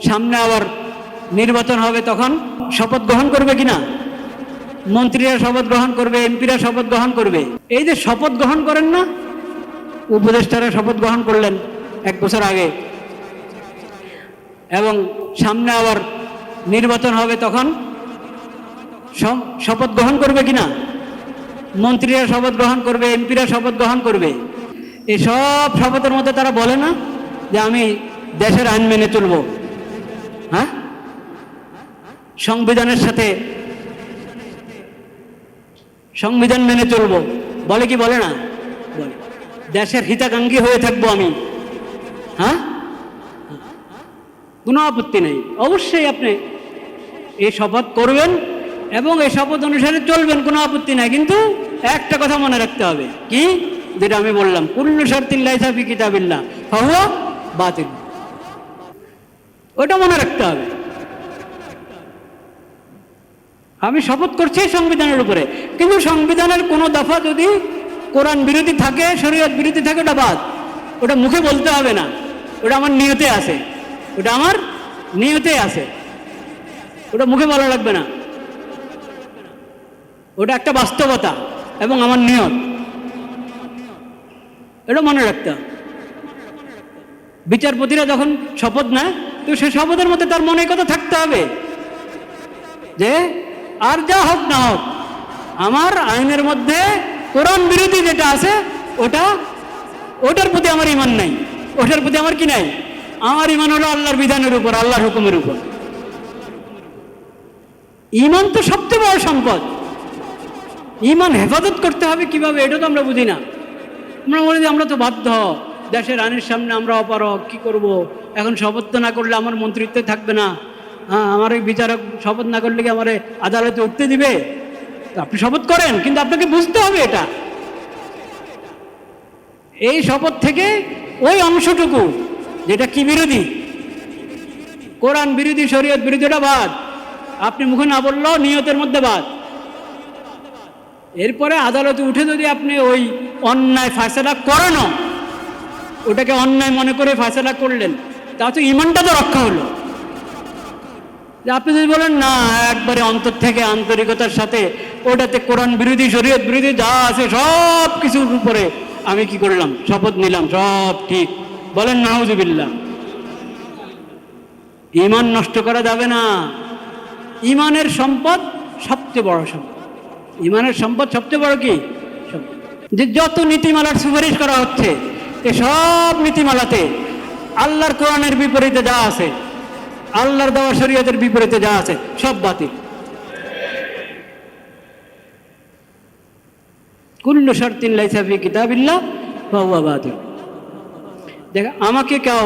সামনে আবার নির্বাচন হবে তখন শপথ গ্রহণ করবে কিনা? মন্ত্রীরা শপথ গ্রহণ করবে, এমপিরা শপথ গ্রহণ করবে। এই যে শপথ গ্রহণ করেন না, উপদেষ্টারা শপথ গ্রহণ করলেন এক বছর আগে। এবং সামনে আবার নির্বাচন হবে তখন শপথ গ্রহণ করবে কিনা? মন্ত্রীরা শপথ গ্রহণ করবে, এমপিরা শপথ গ্রহণ করবে। এই সব শপথের মধ্যে তারা বলে না যে আমি দেশের আইন মেনে চলব। হ্যাঁ? সংবিধানের সাথে সংবিধান মেনে চলব। বলে কি বলে না? বলে। দেশের হিতাকাঙ্ক্ষী হয়ে থাকব আমি। হ্যাঁ? কোনো আপত্তি নেই। অবশ্যই আপনি এই শপথ করবেন এবং এই শপথ অনুসারে চলবেন, কোনো আপত্তি নাই। কিন্তু একটা কথা মনে রাখতে হবে। কি? যেটা আমি বললাম, কুল্লু শর্তিন লাইসাফি কিতাবিল্লাহ, ফাহুয়া বাতিল। ওটা মনে রাখতে হবে। আমি শপথ করছি সংবিধানের উপরে। কিন্তু সংবিধানের কোনো দফা যদি কোরআন বিরোধী থাকে, শরীয়ত বিরোধী থাকে, ওটা বাদ। ওটা মুখে বলতে হবে না। ওটা আমার নিয়তে আছে। ওটা আমার নিয়তে আছে। ওটা মুখে বলা লাগবে না। ওটা একটা বাস্তবতা এবং আমার নিয়ত। এটা মনে রাখতে। বিচারপতিরা যখন শপথ নেয় তো সে শপথের মধ্যে তার মনে কথা থাকতে হবে। যে আর যা হোক না হোক, আমার আইনের মধ্যে কোরআন বিরোধী যেটা আছে, ওটা, ওটার প্রতি আমার ইমান নাই। ওটার প্রতি আমার কি নাই? আমার ইমান হলো আল্লাহর বিধানের উপর, আল্লাহর হুকুমের উপর। ইমান তো সবচেয়ে বড় সম্পদ। ইমান হেফাজত করতে হবে কীভাবে, এটা তো আমরা বুঝি না। আমরা বলি আমরা তো বাধ্য, দেশের আইনের সামনে আমরা অপারক কি করব? এখন শপথ না করলে আমার মন্ত্রিত্বে থাকবে না। হ্যাঁ আমার এই বিচারক শপথ না করলে কি আমার আদালতে উঠতে দিবে? আপনি শপথ করেন, কিন্তু আপনাকে বুঝতে হবে এটা। এই শপথ থেকে ওই অংশটুকু, যেটা কি বিরোধী? কোরআন বিরোধী, শরীয়ত বিরোধীটা বাদ। আপনি মুখে না বললেও নিয়তের মধ্যে বাদ। এরপরে আদালতে উঠে যদি আপনি ওই অন্যায় ফায়সালা করানো ওটাকে অন্যায় মনে করে ফায়সালা করলেন তা তো ইমানটা তো রক্ষা হলো। যে আপনি যদি বলেন, না, একবারে অন্তর থেকে আন্তরিকতার সাথে ওটাতে কোরআন বিরোধী, শরীয়ত বিরোধী যা আছে সব কিছুর উপরে আমি কি করলাম? শপথ নিলাম, সব ঠিক। বলেন, নাউজুবিল্লাহ। ইমান নষ্ট করা যাবে না। ইমানের সম্পদ সবচেয়ে বড় সম্পদ। ইমানের সম্পদ সবচেয়ে বড় কি? যে যত নীতিমালার সুপারিশ করা হচ্ছে, এ সব নীতিমালাতে আল্লাহর কোরআনের বিপরীতে যা আছে, আল্লাহর দেওয়া শরীয়তের বিপরীতে যা আছে, সব বাতিল। কুল্লু শর্তিন লাইসাফি কিতাবিল্লাহ বাবা বাতিল। দেখ, আমাকে কেউ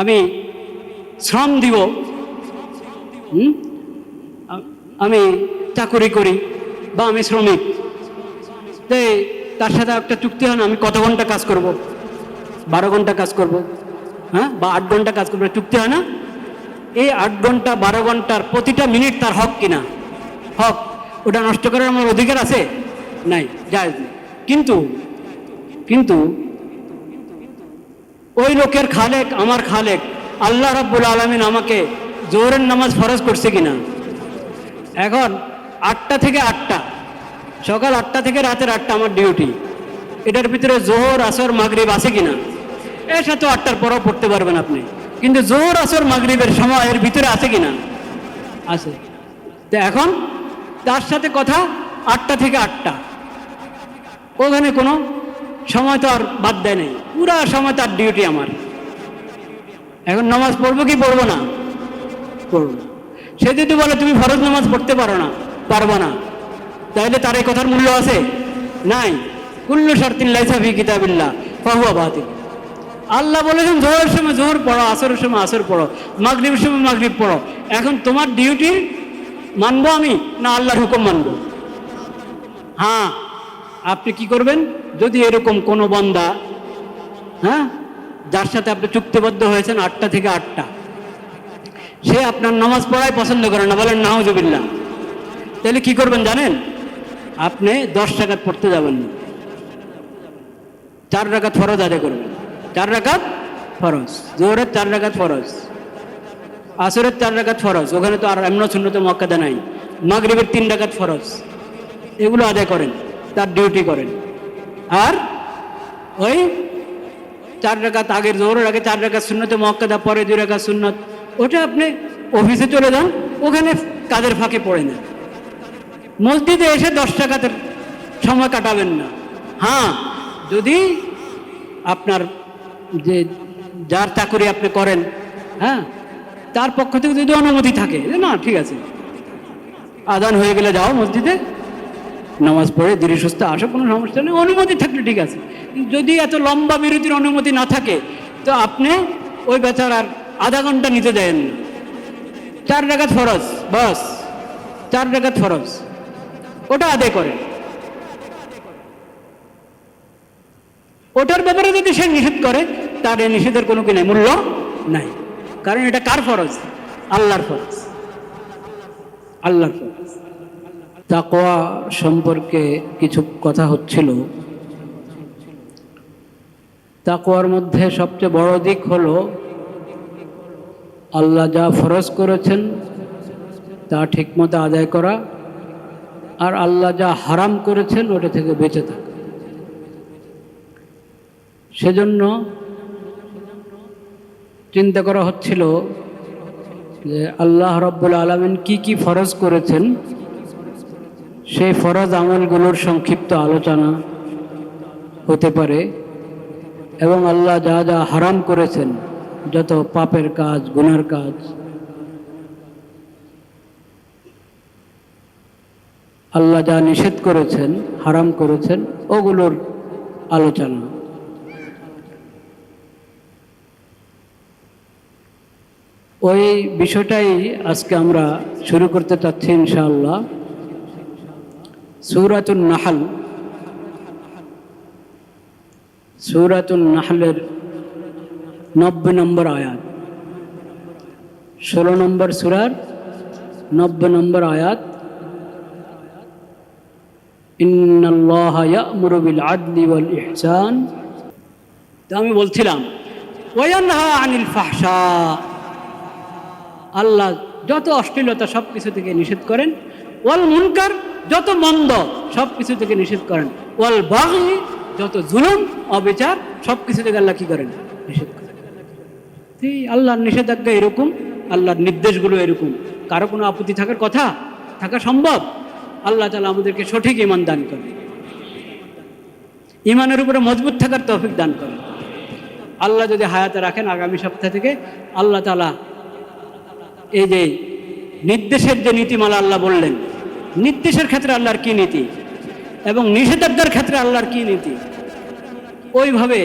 আমি শ্রম দিব? আমি চাকরি করি বা আমি শ্রমিক, তো তার সাথে একটা চুক্তি হয় না, আমি কত ঘণ্টা কাজ করব? বারো ঘণ্টা কাজ করব। হ্যাঁ? বা আট ঘণ্টা কাজ করব। চুক্তি হয় না? এই আট ঘণ্টা, বারো ঘণ্টার প্রতিটা মিনিট তার হক কিনা? হক। ওটা নষ্ট করার আমার অধিকার আছে? নাই। যায়। কিন্তু কিন্তু ওই লোকের খালেক, আমার খালেক, আল্লাহ রাব্বুল আলমিন আমাকে জোহরের নামাজ ফরজ করছে কিনা? এখন আটটা থেকে আটটা। সকাল আটটা থেকে রাতের আটটা আমার ডিউটি। এটার ভিতরে জোহর, আসর, মাগরিব আছে কিনা? এর সাথে আটটার পরও পড়তে পারবেন আপনি। কিন্তু জোহর, আসর, মাগরিবের সময় এর ভিতরে আছে কিনা? আছে। তো এখন তার সাথে কথা আটটা থেকে আটটা। ওখানে কোনো সময় তো আর বাদ দেয় নেই। পুরা সময় তার ডিউটি আমার। এখন নামাজ পড়ব কি পড়ব না? পড়ব না। সে যদি বলে, তুমি ফরজ নামাজ পড়তে পারো না, পারব না। তাহলে তার এই কথার মূল্য আছে? নাই। কুল্লু শর্তিন লাইসাফি কিতাবিল্লাহ, ফাহুয়া বাতিল। আল্লাহ বলেছেন, জোহরের সময় জোহর পড়ো, আসরের সময় আসর পড়ো, মাগরিবের সময় মাগরিব পড়ো। এখন তোমার ডিউটি মানবো আমি না আল্লাহর হুকুম মানবো? হ্যাঁ আপনি কি করবেন? যদি এরকম কোনো বন্দা হ্যাঁ যার সাথে আপনি চুক্তিবদ্ধ হয়েছেন আটটা থেকে আটটা, সে আপনার নামাজ পড়াই পছন্দ করে না, বলেন নাহজুবিল্লা তাহলে কি করবেন জানেন? আপনি দশ টাকাত পড়তে যাবেন না। চার রাকাত ফরজ আদায় করবেন। চার রাকাত ফরজ। জোহরের চার রাকাত ফরজ। আসরের চার রাকাত ফরজ। ওখানে তো আর এমন শূন্য শূন্যত মক্কাদা নাই। মাগরিবের তিন রাকাত ফরজ। এগুলো আদায় করেন, তার ডিউটি করেন। আর ওই চার রাকাত আগের জোহরের আগে চার রাকাত শূন্যতে মক্কাদা পরে দুই রাকাত শূন্যত ওটা আপনি অফিসে চলে যান, ওখানে কাদের ফাঁকে পড়ে না মসজিদে এসে দশ টাকাতের সময় কাটাবেন না। হ্যাঁ যদি আপনার যে, যার চাকরি আপনি করেন হ্যাঁ? তার পক্ষ থেকে যদি অনুমতি থাকে না, ঠিক আছে। আদান হয়ে গেলে যাও মসজিদে, নামাজ পড়ে, ধীরে সুস্থ আসো, কোনো সমস্যা নেই, অনুমতি থাকলে ঠিক আছে। যদি এত লম্বা বিরতির অনুমতি না থাকে, তো আপনি ওই বেচার আর আধা ঘণ্টা নিতে দেন। চার রাগাত ফরজ, বাস। চার রাগাত ফরজ। ওটা আদায় করে ওটার ব্যাপারে যদি সে নিষেধ করে তার এই নিষেধের কোনো কি নাই? মূল্য নাই। কারণ এটা কার ফরজ? আল্লাহর ফরজ। আল্লাহর ফরজ। তাকোয়া সম্পর্কে কিছু কথা হচ্ছিল। তাকোয়ার মধ্যে সবচেয়ে বড় দিক হলো, আল্লাহ যা ফরজ করেছেন, তা ঠিকমতো আদায় করা, আর আল্লাহ যা হারাম করেছেন, ওটা থেকে বেঁচে থাকা। সেজন্য চিন্তা করা হচ্ছিল যে আল্লাহ রব্বুল আলমিন কি কি ফরজ করেছেন? সেই ফরজ আমলগুলোর সংক্ষিপ্ত আলোচনা হতে পারে এবং আল্লাহ যা যা হারাম করেছেন, যত পাপের কাজ, গুনার কাজ, আল্লাহ যা নিষেধ করেছেন, হারাম করেছেন, ওগুলোর আলোচনা। ওই বিষয়টাই আজকে আমরা শুরু করতে চাচ্ছি ইনশাআল্লাহ। সৌরাতুল নাহাল। সৌরাতুল নাহলের নব্বই নম্বর আয়াত। ষোলো নম্বর সুরার নব্বই নম্বর আয়াত। আমি বলছিলাম আনিল আল্লাহ যত অশ্লীলতা সব কিছু থেকে নিষেধ করেন, ওয়াল মুনকার যত মন্দ সব কিছু থেকে নিষেধ করেন, ওয়াল বাগি যত জুলুম, অবিচার সব কিছু থেকে আল্লাহ কি করেন? নিষেধ করেন। আল্লাহর নিষেধাজ্ঞা এরকম, আল্লাহর নির্দেশগুলো এরকম। কারও কোনো আপত্তি থাকার কথা? থাকা সম্ভব? আল্লাহ তালা আমাদেরকে সঠিক ইমান দান করে ইমানের উপরে মজবুত থাকার তৌফিক দান করেন। আল্লাহ যদি হায়াতে রাখেন আগামী সপ্তাহ থেকে, আল্লাহ তালা এই যে নির্দেশের যে নীতিমালা আল্লাহ বললেন, নির্দেশের ক্ষেত্রে আল্লাহর কি নীতি এবং নিষেধাজ্ঞার ক্ষেত্রে আল্লাহর কি নীতি? ওইভাবে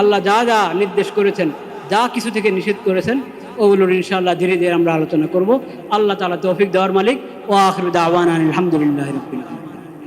আল্লাহ যা যা নির্দেশ করেছেন, যা কিছু থেকে নিষেধ করেছেন, ওগুলোর ইনশাআল্লাহ ধীরে ধীরে আমরা আলোচনা করব। আল্লাহ তালা তৌফিক দেওয়ার মালিক। ও আখরুদ আওয়ান আলহামদুলিল্লাহ রবিল